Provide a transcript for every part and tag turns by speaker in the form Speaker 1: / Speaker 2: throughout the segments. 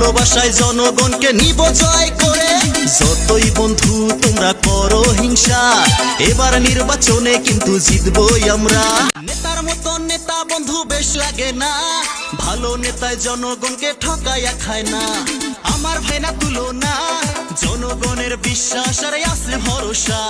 Speaker 1: ভালোবাসায় জনগণকে নিব জয় করে। যতই বন্ধু তোমরা করো হিংসা, এবার নির্বাচনে কিন্তু জিতবই আমরা। নেতার মতো নেতা বন্ধু বেশ লাগে না, ভালো নেতায় জনগণকে ঠকাইয়া খায় না। আমার ভাইনা তুলো না জনগণের বিশ্বাস আর আছে ভরসা।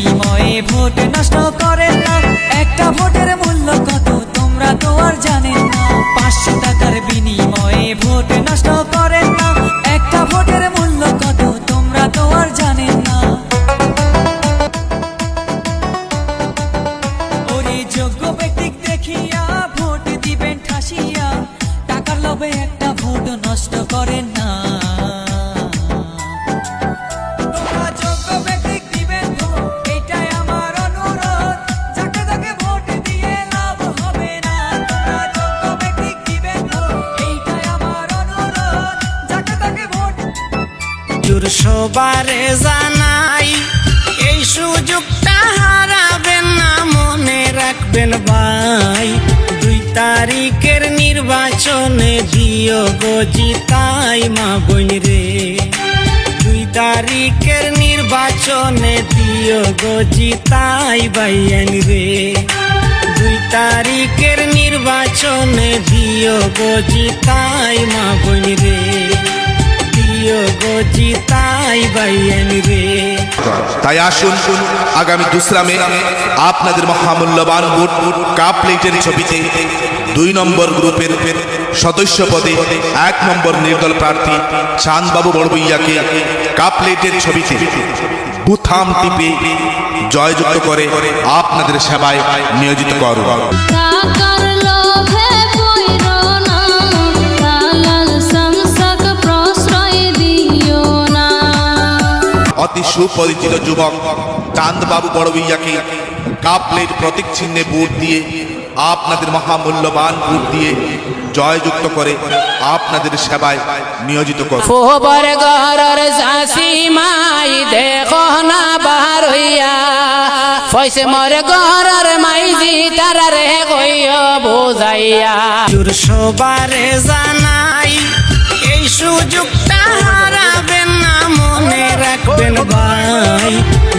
Speaker 2: বিনিময়ে ভোট নষ্ট করেন না। একটা ভোটের মূল্য কত তোমরা তো আর জানেন না। পাঁচশো টাকার বিনিময়ে ভোট নষ্ট করেন না। একটা ভোটের মূল্য কত তোমরা তো আর জানেন না। ওরে যোগ্য ব্যক্তি দেখিয়া ভোট দিবেন ঠাসিয়া। টাকার লোভে একটা ভোট নষ্ট করেন না।
Speaker 3: জোর সবারে জানাই, এই সুযোগটা হারাবেন না মনে রাখবেন ভাই। দুই তারিখের নির্বাচনে দিও গো জিতাই মা বোন রে। দুই তারিখের নির্বাচনে দিও গো জিতাই বাইয়ান রে। দুই তারিখের নির্বাচনে দিও গো জিতাই মা বোন রে।
Speaker 4: তাই আসুন আগামী দুসরা মে আপনাদের মহামূল্যবান ভোট কাপ প্লেটের ছবিতে দুই নম্বর গ্রুপের সদস্য পদে এক নম্বর নির্দল প্রার্থী চাঁদবাবু বড়বইয়াকে কাপ প্লেটের ছবিতে বুথাম টিপে জয়যুক্ত করে আপনাদের সেবায় নিয়োজিত করুন। অতি সুপরিচিত যুবক চাঁদবাবু বড়বইয়াকে কাপ প্লেট প্রতীক চিহ্নে ভোট দিয়ে আপনাদের মহামূল্যবান ভোট দিয়ে জয়যুক্ত করে আপনাদের সেবায় নিয়োজিত করুন।
Speaker 3: ফোবর গরর শাসি মাই দেখো না বাহার হইয়া। ফয়সে মর গরর মাইজি কইও বুঝাইয়া। জোর সবারে জানাই এই রাখবেন ভাই?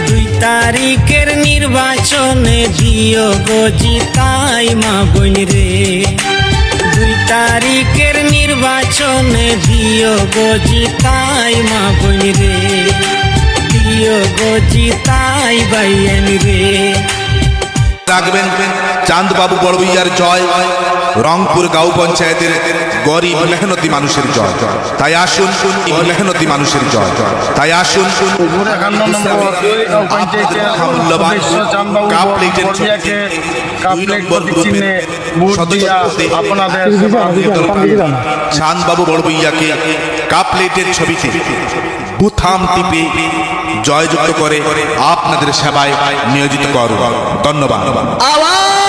Speaker 3: দুই তারিখের নির্বাচনে দিও গো জিতাই মা বোন রে। দুই তারিখের নির্বাচনে দিও গো জিতাই মা বোন রে। দিও গো জিতাই বাইয়েন রে।
Speaker 4: রাখবেন। চাঁদবাবু বড়বইয়ার জয়। রংপুর গাঁও পঞ্চায়েতের গরিব মেহনতি মানুষের জয়। তাই আসুন মেহনতি মানুষের জয়। তাই আসুন মূল্যবান কাপ প্লেটের প্রার্থী বড়বইয়াকে কাপ প্লেটের ছবিতে বুথাম টিপে জয়যুক্ত করে আপনাদের সেবায় নিয়োজিত করুন। ধন্যবাদ।